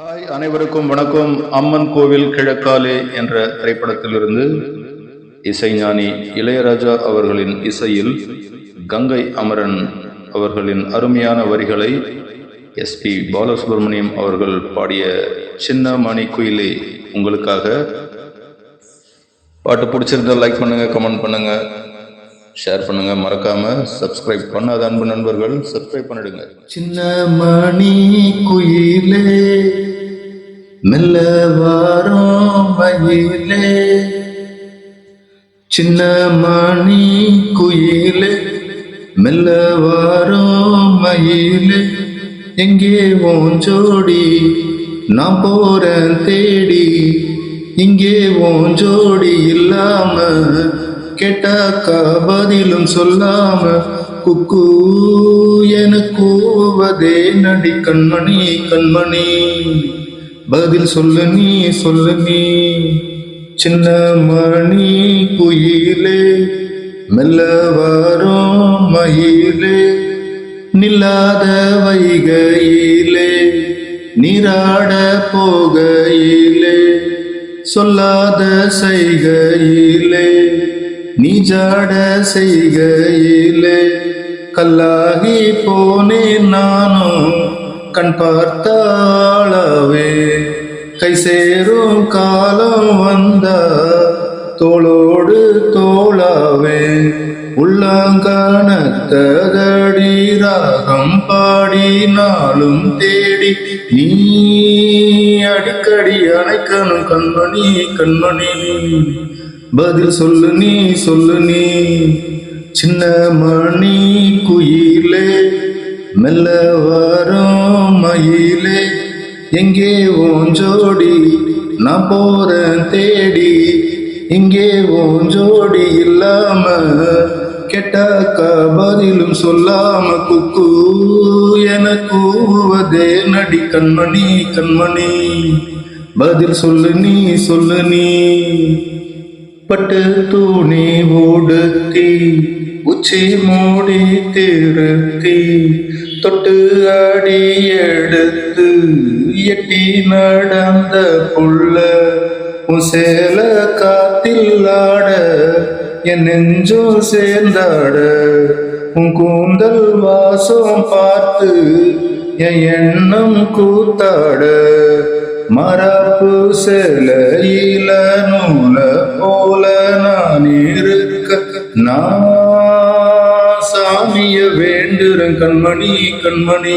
Hi அனைவருக்கும் வணக்கம். அம்மன் கோவில் கிழக்காலே என்ற திரைப்படத்திலிருந்து இசைஞானி இளையராஜா அவர்களின் இசையில் கங்கை அமரன் அவர்களின் அருமையான வரிகளை எஸ்பி பாலசுப்ரமணியம் அவர்கள் பாடிய சின்ன மணி குயிலே உங்களுக்காக. பாட்டு பிடிச்சிருந்தா லைக் பண்ணுங்க கமெண்ட் பண்ணுங்க ஷேர் பண்ணுங்க. மறக்காம சப்ஸ்கிரைப் பண்ணாத அன்பு நண்பர்கள் சப்ஸ்கிரைப் பண்ணிடுங்க. சின்ன மணி குயிலே மெல்ல வாரம் மயிலே சின்ன மணி குயிலே. மெல்ல வாரம் மயிலே எங்கே ஓன் ஜோடி? நான் போறேன் தேடி இங்கே ஓன் ஜோடி இல்லாம. கேட்டாக்கா பதிலும் சொல்லாம குக்கு என கூவதே நடி கண்மணி கண்மணி. பதில் சொல்லு நீ சொல்லு நீ. சின்ன மணி குயிலே மெல்ல வரும் மயிலே. நில்லாத வைகையிலே நீராட போகையிலே. சொல்லாத செய்கையிலே நீ ஜாட செய்கையிலே. கல்லாகி போனேன் நானும் கண் பார்த்தாளவே. கை சேரும் காலம் வந்தா தோளோடு தோளாவே. உள்ளாங்கணத்தகடி ராகம் பாடினாலும் தேடி நீ அடிக்கடி அணைக்கணும் கண்மணி கண்மணி. பதில் சொல்லு நீ சொல்லு நீ. சின்ன மணி குயிலே மெல்லவா வரும் மயிலே எங்கே உன் ஜோடி? நான் போறேன் தேடி. இங்கே ஓன் ஜோடி இல்லாம? கெட்டாக்கா பதிலும் சொல்லாம குக்கு. என கூவதே நடி கண்மணி கண்மணி. பதில் சொல்லு நீ சொல்லு நீ. பட்டு தூணி ஓடுத்தி உச்சி மூடி திருத்தி தொட்டு அடி எடுத்து எட்டி நடந்த புள்ள உன் சேல காத்தில் ஆட என் நெஞ்சோ சேர்ந்தாட உன் கூந்தல் வாசம் பார்த்து என் எண்ணம் கூத்தாட மரப்பு சிலையில வேண்டுறேன் கண்மணி கண்மணி.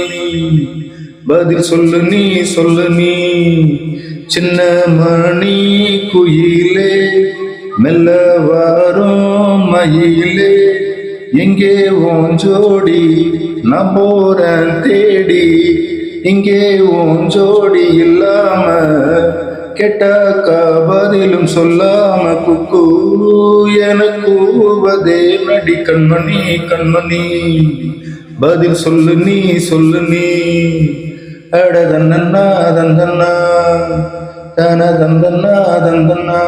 பதில் சொல்லு நீ சொல்லு நீ. சின்ன மணி குயிலே மெல்ல வரும் மயிலே. எங்கே உன் ஜோடி நான் போறேன் தேடி. இங்கே உன் ஜோடி இல்லாம கெட்டாக்கா பதிலும் சொல்லாம குக்கு. என கூவதே நடி கண்மணி கண்மணி. பதில் சொல்லு நீ சொல்லு நீ. அட தந்தன்னா தந்தன்னா தன தந்தன்னா தந்தன்னா